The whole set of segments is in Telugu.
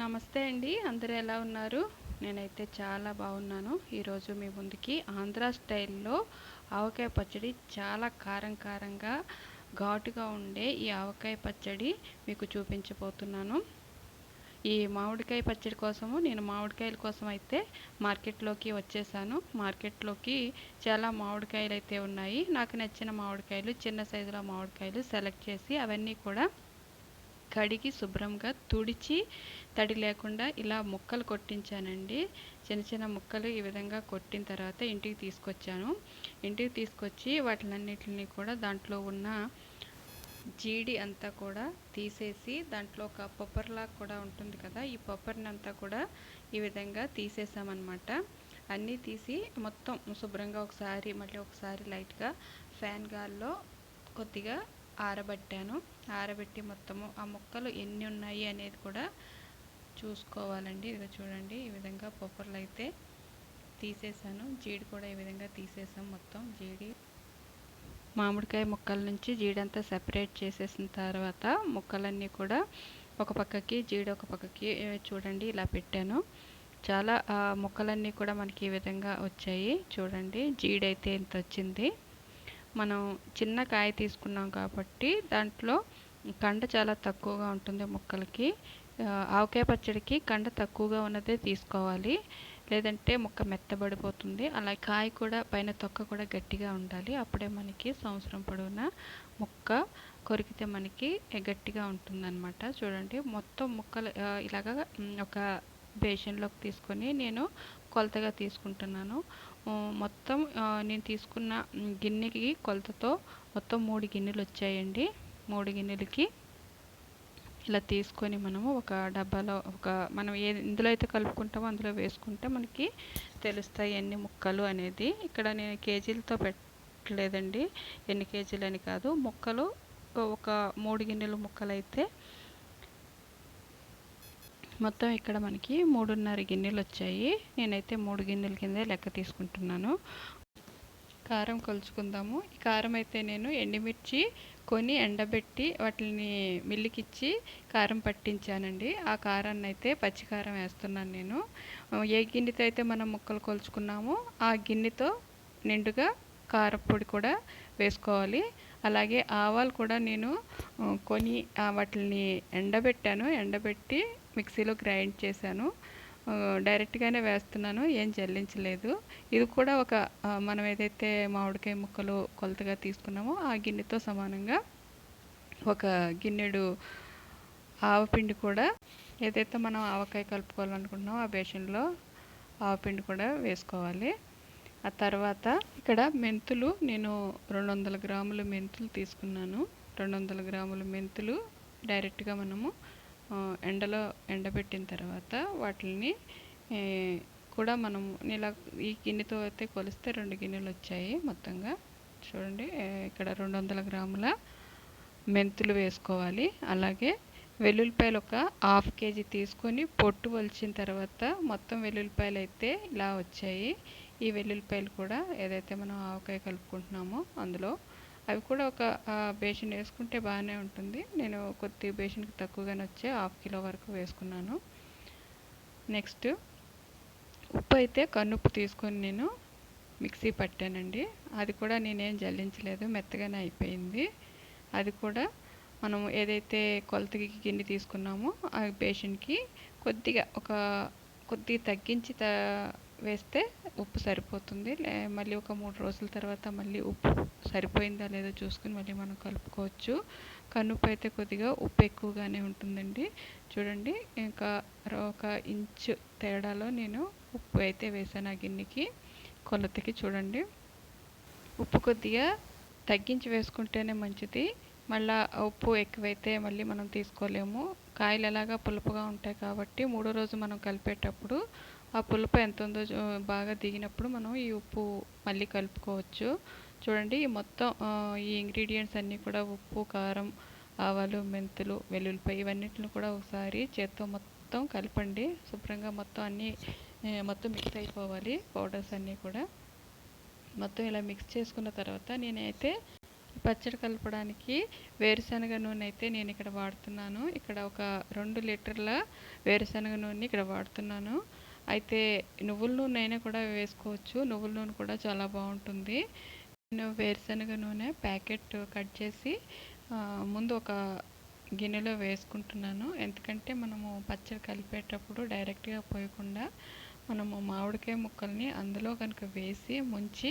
నమస్తే అండి అందరూ ఎలా ఉన్నారు? నేనైతే చాలా బాగున్నాను. ఈరోజు మీ ముందుకి ఆంధ్ర స్టైల్లో ఆవకాయ పచ్చడి చాలా కారం కారంగా ఘాటుగా ఉండే ఈ ఆవకాయ పచ్చడి మీకు చూపించబోతున్నాను. ఈ మామిడికాయ పచ్చడి కోసము నేను మామిడికాయల కోసం అయితే మార్కెట్లోకి వచ్చేసాను. మార్కెట్లోకి చాలా మామిడికాయలు అయితే ఉన్నాయి. నాకు నచ్చిన మామిడికాయలు చిన్న సైజులో మామిడికాయలు సెలెక్ట్ చేసి అవన్నీ కూడా కడిగి శుభ్రంగా తుడిచి తడి లేకుండా ఇలా ముక్కలు కొట్టించానండి. చిన్న చిన్న ముక్కలు ఈ విధంగా కొట్టిన తర్వాత ఇంటికి తీసుకొచ్చాను. ఇంటికి తీసుకొచ్చి వాటిలన్నిటిని కూడా దాంట్లో ఉన్న జీడి అంతా కూడా తీసేసి దాంట్లో ఒక పొప్పర్లా కూడా ఉంటుంది కదా ఈ పొప్పర్ని అంతా కూడా ఈ విధంగా తీసేసామన్నమాట. అన్నీ తీసి మొత్తం శుభ్రంగా ఒకసారి మళ్ళీ ఒకసారి లైట్గా ఫ్యాన్ గాల్లో కొద్దిగా ఆరబెట్టాను. ఆరబెట్టి మొత్తము ఆ ముక్కలు ఎన్ని ఉన్నాయి అనేది కూడా చూసుకోవాలండి. ఇదిగో చూడండి ఈ విధంగా పొప్పర్లు అయితే తీసేసాను. జీడి కూడా ఈ విధంగా తీసేసాం మొత్తం. జీడి మామిడికాయ ముక్కల నుంచి జీడంతా సెపరేట్ చేసేసిన తర్వాత ముక్కలన్నీ కూడా ఒక పక్కకి జీడి ఒక పక్కకి చూడండి ఇలా పెట్టాను. చాలా ముక్కలన్నీ కూడా మనకి ఈ విధంగా వచ్చాయి. చూడండి జీడైతే ఇంత వచ్చింది. మనం చిన్న కాయ తీసుకున్నాం కాబట్టి దాంట్లో కండ చాలా తక్కువగా ఉంటుంది ముక్కలకి. ఆవకాయ పచ్చడికి కండ తక్కువగా ఉన్నదే తీసుకోవాలి. లేదంటే ముక్క మెత్తబడిపోతుంది. అలా కాయ కూడా పైన తొక్క కూడా గట్టిగా ఉండాలి. అప్పుడే మనకి సంవత్సరం పొడవునా ముక్క కొరికితే మనకి గట్టిగా ఉంటుందన్నమాట. చూడండి మొత్తం ముక్కలు ఇలాగా ఒక బేషన్లోకి తీసుకొని నేను కొలతగా తీసుకుంటున్నాను. మొత్తం నేను తీసుకున్న గిన్నెకి కొలతతో మొత్తం మూడు గిన్నెలు వచ్చాయండి. మూడు గిన్నెలకి ఇలా తీసుకొని మనము ఒక డబ్బాలో ఒక మనం ఏ ఇందులో అయితే కలుపుకుంటామో అందులో వేసుకుంటే మనకి తెలుస్తాయి ఎన్ని ముక్కలు అనేది. ఇక్కడ నేను కేజీలతో పెట్టలేదండి. ఎన్ని కేజీలు అని కాదు. ముక్కలు ఒక మూడు గిన్నెలు ముక్కలు అయితే మొత్తం ఇక్కడ మనకి మూడున్నర గిన్నెలు వచ్చాయి నేనైతే మూడు గిన్నెల కిందే లెక్క తీసుకుంటున్నాను. కారం కొలుచుకుందాము ఈ కారం అయితే నేను ఎండుమిర్చి కొని ఎండబెట్టి వాటిని మిల్లికిచ్చి కారం పట్టించానండి. ఆ కారాన్ని అయితే పచ్చికారం వేస్తున్నాను నేను. ఏ గిన్నెతో అయితే మనం ముక్కలు కొలుచుకున్నామో ఆ గిన్నెతో నిండుగా కారపొడి కూడా వేసుకోవాలి. అలాగే ఆవాలు కూడా నేను కొని వాటిని ఎండబెట్టాను. ఎండబెట్టి మిక్సీలో గ్రైండ్ చేశాను. డైరెక్ట్గానే వేస్తున్నాను ఏం జల్లించలేదు. ఇది కూడా ఒక మనం ఏదైతే మామిడికాయ ముక్కలు కొలతగా తీసుకున్నామో ఆ గిన్నెతో సమానంగా ఒక గిన్నెడు ఆవపిండి కూడా ఏదైతే మనం ఆవకాయ కలుపుకోవాలనుకుంటున్నామో ఆ బేషన్లో ఆవపిండి కూడా వేసుకోవాలి. ఆ తర్వాత ఇక్కడ మెంతులు నేను రెండు వందల గ్రాములు మెంతులు తీసుకున్నాను. రెండు వందల గ్రాములు మెంతులు డైరెక్ట్గా మనము ఎండలో ఎండబెట్టిన తర్వాత వాటిని కూడా మనం ఇలా ఈ గిన్నెతో అయితే కొలిస్తే రెండు గిన్నెలు వచ్చాయి మొత్తంగా. చూడండి ఇక్కడ రెండు వందల గ్రాముల మెంతులు వేసుకోవాలి. అలాగే వెల్లుల్లిపాయలు ఒక హాఫ్ కేజీ తీసుకొని పొట్టు వలిచిన తర్వాత మొత్తం వెల్లుల్లిపాయలు అయితే ఇలా వచ్చాయి. ఈ వెల్లుల్లిపాయలు కూడా ఏదైతే మనం ఆవకాయ కలుపుకుంటున్నామో అందులో అవి కూడా ఒక బేషన్ వేసుకుంటే బాగానే ఉంటుంది. నేను కొద్ది బేషన్కి తక్కువగానే వచ్చే హాఫ్ కిలో వరకు వేసుకున్నాను. నెక్స్ట్ ఉప్పు అయితే కన్నుప్పు తీసుకొని నేను మిక్సీ పట్టానండి. అది కూడా నేనేం జల్లించలేదు మెత్తగానే అయిపోయింది. అది కూడా మనం ఏదైతే కొలతకి గిన్నె తీసుకున్నామో ఆ బేషన్కి కొద్దిగా ఒక కొద్దిగా తగ్గించి త వేస్తే ఉప్పు సరిపోతుంది. మళ్ళీ ఒక మూడు రోజుల తర్వాత మళ్ళీ ఉప్పు సరిపోయిందా లేదో చూసుకుని మళ్ళీ మనం కలుపుకోవచ్చు. కనుపు అయితే కొద్దిగా ఉప్పు ఎక్కువగానే ఉంటుందండి. చూడండి ఇంకా ఒక ఇంచు తేడాలో నేను ఉప్పు అయితే వేసాను ఆ గిన్నెకి. కొలతకి చూడండి. ఉప్పు కొద్దిగా తగ్గించి వేసుకుంటేనే మంచిది. మళ్ళీ ఉప్పు ఎక్కువైతే మళ్ళీ మనం తీసుకోలేము. కాయలు ఎలాగా పులుపుగా ఉంటాయి కాబట్టి మూడో రోజు మనం కలిపేటప్పుడు ఆ పులుపు ఎంత ఉందో బాగా దిగినప్పుడు మనం ఈ ఉప్పు మళ్ళీ కలుపుకోవచ్చు. చూడండి ఈ మొత్తం ఈ ఇంగ్రీడియంట్స్ అన్నీ కూడా ఉప్పు కారం ఆవాలు మెంతులు వెల్లుల్లిపాయ ఇవన్నిటిని కూడా ఒకసారి చేత్తో మొత్తం కలపండి. శుభ్రంగా మొత్తం అన్నీ మొత్తం మిక్స్ అయిపోవాలి పౌడర్స్ అన్నీ కూడా. మొత్తం ఇలా మిక్స్ చేసుకున్న తర్వాత నేనైతే పచ్చడి కలపడానికి వేరుశనగ నూనె అయితే నేను ఇక్కడ వాడుతున్నాను. ఇక్కడ ఒక రెండు లీటర్ల వేరుశనగ నూనె ఇక్కడ వాడుతున్నాను. అయితే నువ్వుల నూనె అయినా కూడా వేసుకోవచ్చు. నువ్వుల నూనె కూడా చాలా బాగుంటుంది. నేను వేరుశనగ నూనె ప్యాకెట్ కట్ చేసి ముందు ఒక గిన్నెలో వేసుకుంటున్నాను. ఎందుకంటే మనము పచ్చడి కలిపేటప్పుడు డైరెక్ట్గా పోయకుండా మనము మామిడికాయ ముక్కల్ని అందులో కనుక వేసి ముంచి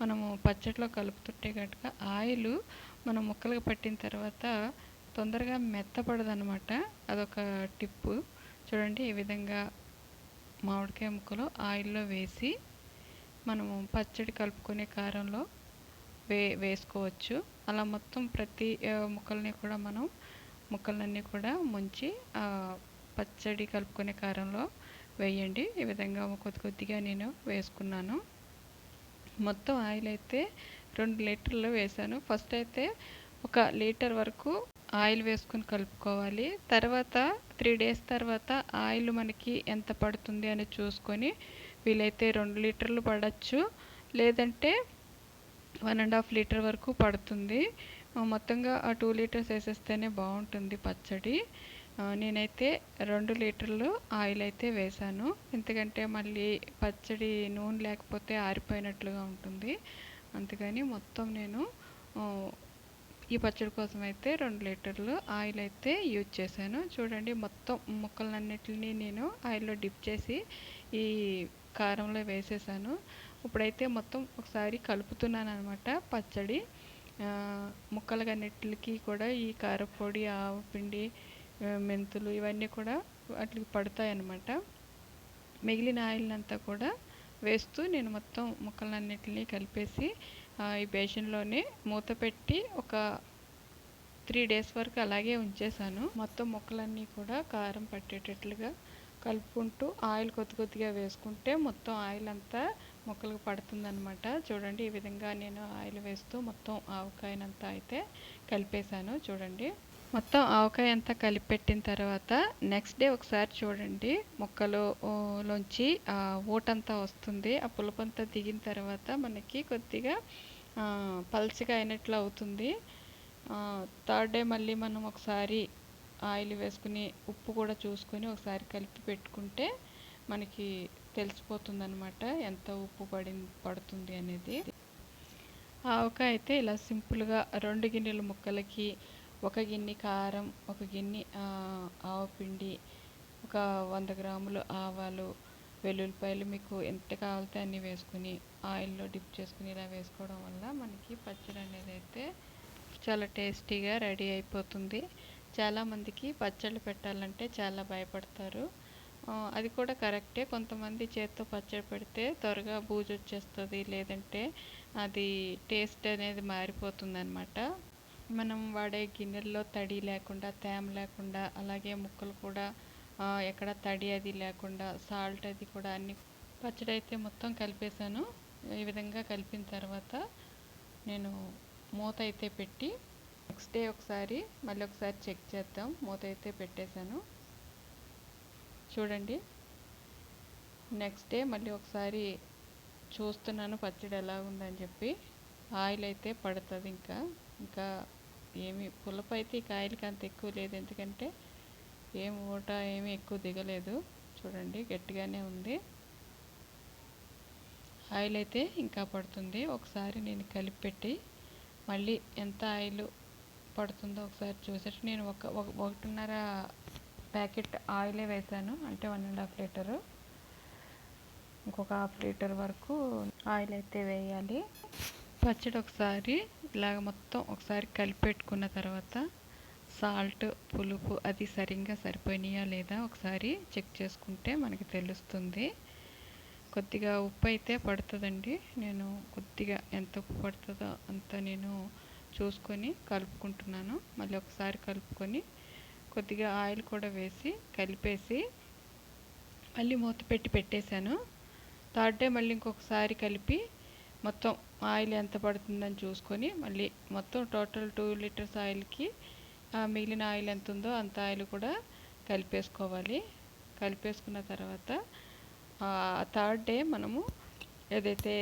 మనము పచ్చడిలో కలుపుతుంటే కనుక ఆయిల్ మనం ముక్కలకు పట్టిన తర్వాత తొందరగా మెత్తపడదనమాట. అదొక టిప్పు. చూడండి ఈ విధంగా మామిడికాయ ముక్కలు ఆయిల్లో వేసి మనము పచ్చడి కలుపుకునే కారంలో వే వేసుకోవచ్చు. అలా మొత్తం ప్రతి ముక్కల్ని కూడా మనం ముక్కలన్నీ కూడా ముంచి పచ్చడి కలుపుకునే కారంలో వేయండి. ఈ విధంగా కొద్ది కొద్దిగా నేను వేసుకున్నాను. మొత్తం ఆయిల్ అయితే రెండు లీటర్లు వేసాను. ఫస్ట్ అయితే ఒక లీటర్ వరకు ఆయిల్ వేసుకుని కలుపుకోవాలి. తర్వాత త్రీ డేస్ తర్వాత ఆయిల్ మనకి ఎంత పడుతుంది అని చూసుకొని వీలైతే రెండు లీటర్లు పడచ్చు. లేదంటే వన్ అండ్ హాఫ్ లీటర్ వరకు పడుతుంది. మొత్తంగా ఆ టూ లీటర్స్ వేసేస్తేనే బాగుంటుంది పచ్చడి. నేనైతే రెండు లీటర్లు ఆయిల్ అయితే వేసాను. ఎందుకంటే మళ్ళీ పచ్చడి నూనె లేకపోతే ఆరిపోయినట్లుగా ఉంటుంది. అందుకని మొత్తం నేను ఈ పచ్చడి కోసం అయితే రెండు లీటర్లు ఆయిల్ అయితే యూజ్ చేశాను. చూడండి మొత్తం ముక్కలన్నిటిని నేను ఆయిల్లో డిప్ చేసి ఈ కారంలో వేసేసాను. ఇప్పుడైతే మొత్తం ఒకసారి కలుపుతున్నాను అనమాట పచ్చడి. ముక్కలకన్నిటికి కూడా ఈ కారపొడి ఆవు పిండి మెంతులు ఇవన్నీ కూడా వాటికి పడతాయి అన్నమాట మిగిలిన ఆయిల్ అంతా కూడా వేస్తూ నేను మొత్తం ముక్కలన్నిటిని కలిపేసి ఈ బేషన్లోనే మూత పెట్టి ఒక త్రీ డేస్ వరకు అలాగే ఉంచేసాను మొత్తం ముక్కలన్నీ కూడా కారం పట్టేటట్లుగా కలుపుకుంటూ ఆయిల్ కొద్ది కొద్దిగా వేసుకుంటే మొత్తం ఆయిల్ అంతా ముక్కలకు పడుతుందనమాట చూడండి ఈ విధంగా నేను ఆయిల్ వేస్తూ మొత్తం ఆవకాయనంతా అయితే కలిపేశాను. చూడండి. మొత్తం ఆవకాయ అంతా కలిపెట్టిన తర్వాత నెక్స్ట్ డే ఒకసారి చూడండి. ముక్కలోంచి ఊటంతా వస్తుంది. ఆ పులుపంతా దిగిన తర్వాత మనకి కొద్దిగా పల్చగా అయినట్లు అవుతుంది. థర్డ్ డే మళ్ళీ మనం ఒకసారి ఆయిల్ వేసుకుని ఉప్పు కూడా చూసుకొని ఒకసారి కలిపి పెట్టుకుంటే మనకి తెలిసిపోతుంది అనమాట ఎంత ఉప్పు పడి పడుతుంది అనేది. ఆవకాయ అయితే ఇలా సింపుల్గా రెండు గిన్నెల ముక్కలకి ఒక గిన్నె కారం ఒక గిన్నె ఆవపిండి ఒక వంద గ్రాములు ఆవాలు వెల్లుల్లిపాయలు మీకు ఎంత కావాలితే అన్నీ వేసుకుని ఆయిల్లో డిప్ చేసుకుని ఇలా వేసుకోవడం వల్ల మనకి పచ్చడి అనేది అయితే చాలా టేస్టీగా రెడీ అయిపోతుంది. చాలామందికి పచ్చళ్ళు పెట్టాలంటే చాలా భయపడతారు. అది కూడా కరెక్టే. కొంతమంది చేత్తో పచ్చడి పెడితే త్వరగా బూజు వచ్చేస్తుంది లేదంటే అది టేస్ట్ అనేది మారిపోతుంది అనమాట మనం వాడే గిన్నెల్లో తడి లేకుండా తేమ లేకుండా అలాగే ముక్కలు కూడా ఎక్కడ తడి అది లేకుండా సాల్ట్ అది కూడా అన్ని పచ్చడి అయితే మొత్తం కలిపేశాను. ఈ విధంగా కలిపిన తర్వాత నేను మూత అయితే పెట్టి నెక్స్ట్ డే ఒకసారి మళ్ళీ ఒకసారి చెక్ చేద్దాం. మూత అయితే పెట్టేశాను. చూడండి. నెక్స్ట్ డే మళ్ళీ ఒకసారి చూస్తున్నాను పచ్చడి ఎలా ఉందని చెప్పి. ఆయిల్ అయితే పడుతుంది ఇంకా. ఇంకా ఏమి పులుపు అయితే ఈ కాయలకి అంత ఎక్కువ లేదు. ఎందుకంటే ఏం ఊట ఏమి ఎక్కువ దిగలేదు. చూడండి గట్టిగానే ఉంది. ఆయిల్ అయితే ఇంకా పడుతుంది. ఒకసారి నేను కలిపి పెట్టి మళ్ళీ ఎంత ఆయిల్ పడుతుందో ఒకసారి చూసేసి నేను ఒక ఒకటిన్నర ప్యాకెట్ ఆయిలే వేసాను. అంటే వన్ అండ్ హాఫ్ లీటరు. ఇంకొక హాఫ్ లీటర్ వరకు ఆయిల్ అయితే వేయాలి. పచ్చడి ఒకసారి ఇలాగ మొత్తం ఒకసారి కలిపెట్టుకున్న తర్వాత సాల్ట్ పులుపు అది సరిగ్గా సరిపోయినాయా లేదా ఒకసారి చెక్ చేసుకుంటే మనకి తెలుస్తుంది. కొద్దిగా ఉప్పు అయితే పడుతుందండి. నేను కొద్దిగా ఎంత ఉప్పు పడుతుందో అంత నేను చూసుకొని కలుపుకుంటున్నాను. మళ్ళీ ఒకసారి కలుపుకొని కొద్దిగా ఆయిల్ కూడా వేసి కలిపేసి మళ్ళీ మూత పెట్టి పెట్టేశాను. థర్డ్ డే మళ్ళీ ఇంకొకసారి కలిపి మొత్తం ఆయిల్ ఎంత పడుతుందని చూసుకొని మళ్ళీ మొత్తం టోటల్ టూ లీటర్స్ ఆయిల్కి మిగిలిన ఆయిల్ ఎంత ఉందో అంత ఆయిల్ కూడా కలిపేసుకోవాలి. కలిపేసుకున్న తర్వాత థర్డ్ డే మనము ఏదైతే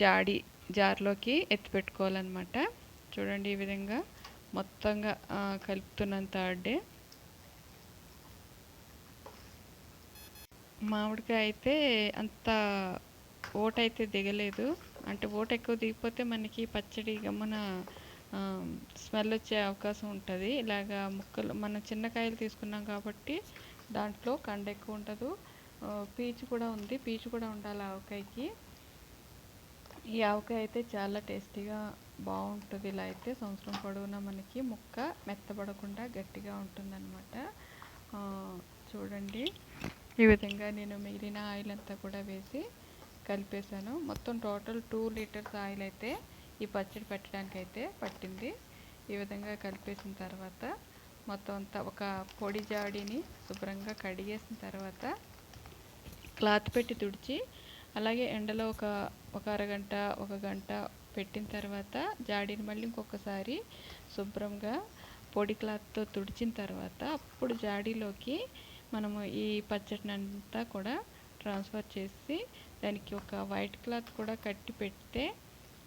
జాడి జార్లోకి ఎత్తి పెట్టుకోవాలన్నమాట. చూడండి ఈ విధంగా మొత్తంగా కలుపుతున్నాను థర్డ్ డే. మామిడికాయ అయితే అంత ఓటైతే దిగలేదు. అంటే ఓట ఎక్కువ దిగిపోతే మనకి పచ్చడి గమ్మున స్మెల్ వచ్చే అవకాశం ఉంటుంది. ఇలాగా ముక్కలు మనం చిన్న కాయలు తీసుకున్నాం కాబట్టి దాంట్లో కండ ఎక్కువ ఉండదు పీచు కూడా ఉంది. పీచు కూడా ఉండాలి ఆవకాయకి. ఈ ఆవకాయ అయితే చాలా టేస్టీగా బాగుంటుంది. ఇలా అయితే సంవత్సరం పొడవునా మనకి ముక్క మెత్తబడకుండా గట్టిగా ఉంటుందన్నమాట. చూడండి. ఈ విధంగా నేను మిగిలిన ఆయిల్ అంతా కూడా వేసి కలిపేశాను. మొత్తం టోటల్ టూ లీటర్స్ ఆయిల్ అయితే ఈ పచ్చడి పెట్టడానికి అయితే పట్టింది. ఈ విధంగా కలిపేసిన తర్వాత మొత్తం అంతా ఒక పొడి జాడీని శుభ్రంగా కడిగేసిన తర్వాత క్లాత్ పెట్టి తుడిచి అలాగే ఎండలో ఒక ఒక అరగంట ఒక గంట పెట్టిన తర్వాత జాడీని మళ్ళీ ఇంకొకసారి శుభ్రంగా పొడి క్లాత్తో తుడిచిన తర్వాత అప్పుడు జాడీలోకి మనము ఈ పచ్చడిని అంతా కూడా ట్రాన్స్ఫర్ చేసి దానికి ఒక వైట్ క్లాత్ కూడా కట్టి పెడితే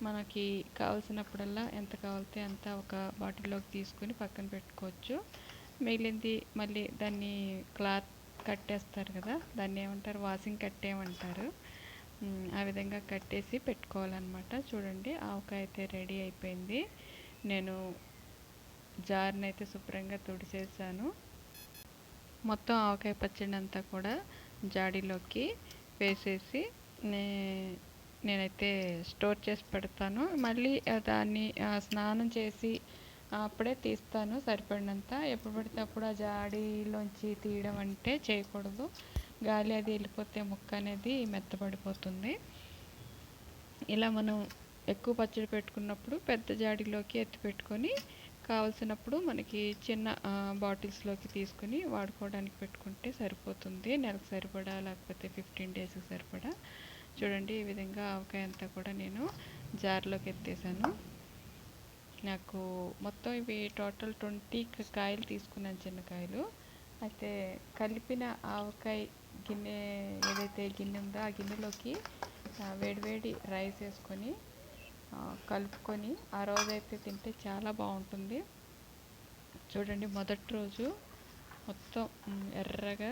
మనకి కావాల్సినప్పుడల్లా ఎంత కావాలితే అంత ఒక బాటిల్లోకి తీసుకొని పక్కన పెట్టుకోవచ్చు. మిగిలింది మళ్ళీ దాన్ని క్లాత్ కట్టేస్తారు కదా దాన్ని ఏమంటారు? వాషింగ్ కట్టేమంటారు ఆ విధంగా కట్టేసి పెట్టుకోవాలన్నమాట. చూడండి ఆవకాయ అయితే రెడీ అయిపోయింది. నేను జార్ని అయితే శుభ్రంగా తుడిచేసాను మొత్తం ఆవకాయ పచ్చడి అంతా కూడా జాడీలోకి వేసేసి నే నేనైతే స్టోర్ చేసి పెడతాను. మళ్ళీ దాన్ని స్నానం చేసి అప్పుడే తీస్తాను. సరిపడినంత ఎప్పుడు పడితే అప్పుడు ఆ జాడీలోంచి తీయడం అంటే చేయకూడదు. గాలి అది వెళ్ళిపోతే ముక్క అనేది మెత్తబడిపోతుంది. ఇలా మనం ఎక్కువ పచ్చడి పెట్టుకున్నప్పుడు పెద్ద జాడీలోకి ఎత్తి పెట్టుకొని కావలసినప్పుడు మనకి చిన్న బాటిల్స్లోకి తీసుకుని వాడుకోవడానికి పెట్టుకుంటే సరిపోతుంది. నెలకు సరిపడా లేకపోతే ఫిఫ్టీన్ డేస్కి సరిపడా. చూడండి ఈ విధంగా ఆవకాయ అంతా కూడా నేను జార్లోకి ఎత్తేసాను. నాకు మొత్తం ఇవి టోటల్ ట్వంటీ కాయలు తీసుకున్నాను చిన్న కాయలు. అయితే కలిపిన ఆవకాయ గిన్నె ఏదైతే గిన్నె ఉందో ఆ గిన్నెలోకి వేడివేడి రైస్ వేసుకొని కలుపుకొని ఆ రోజైతే తింటే చాలా బాగుంటుంది. చూడండి మొదటి రోజు మొత్తం ఎర్రగా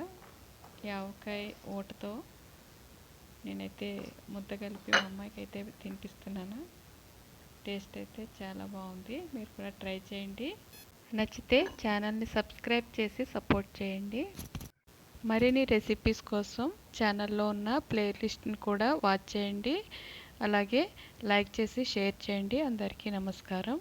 ఆవకాయ ఊటతో నేనైతే ముద్ద కలిపి మా అమ్మాయికి అయితే తినిపిస్తున్నాను. టేస్ట్ అయితే చాలా బాగుంది. మీరు కూడా ట్రై చేయండి. నచ్చితే ఛానల్ని సబ్స్క్రైబ్ చేసి సపోర్ట్ చేయండి. మరిన్ని రెసిపీస్ కోసం ఛానల్లో ఉన్న ప్లేలిస్ట్ని కూడా వాచ్ చేయండి. అలాగే లైక్ చేసి షేర్ చేయండి. అందరికీ నమస్కారం.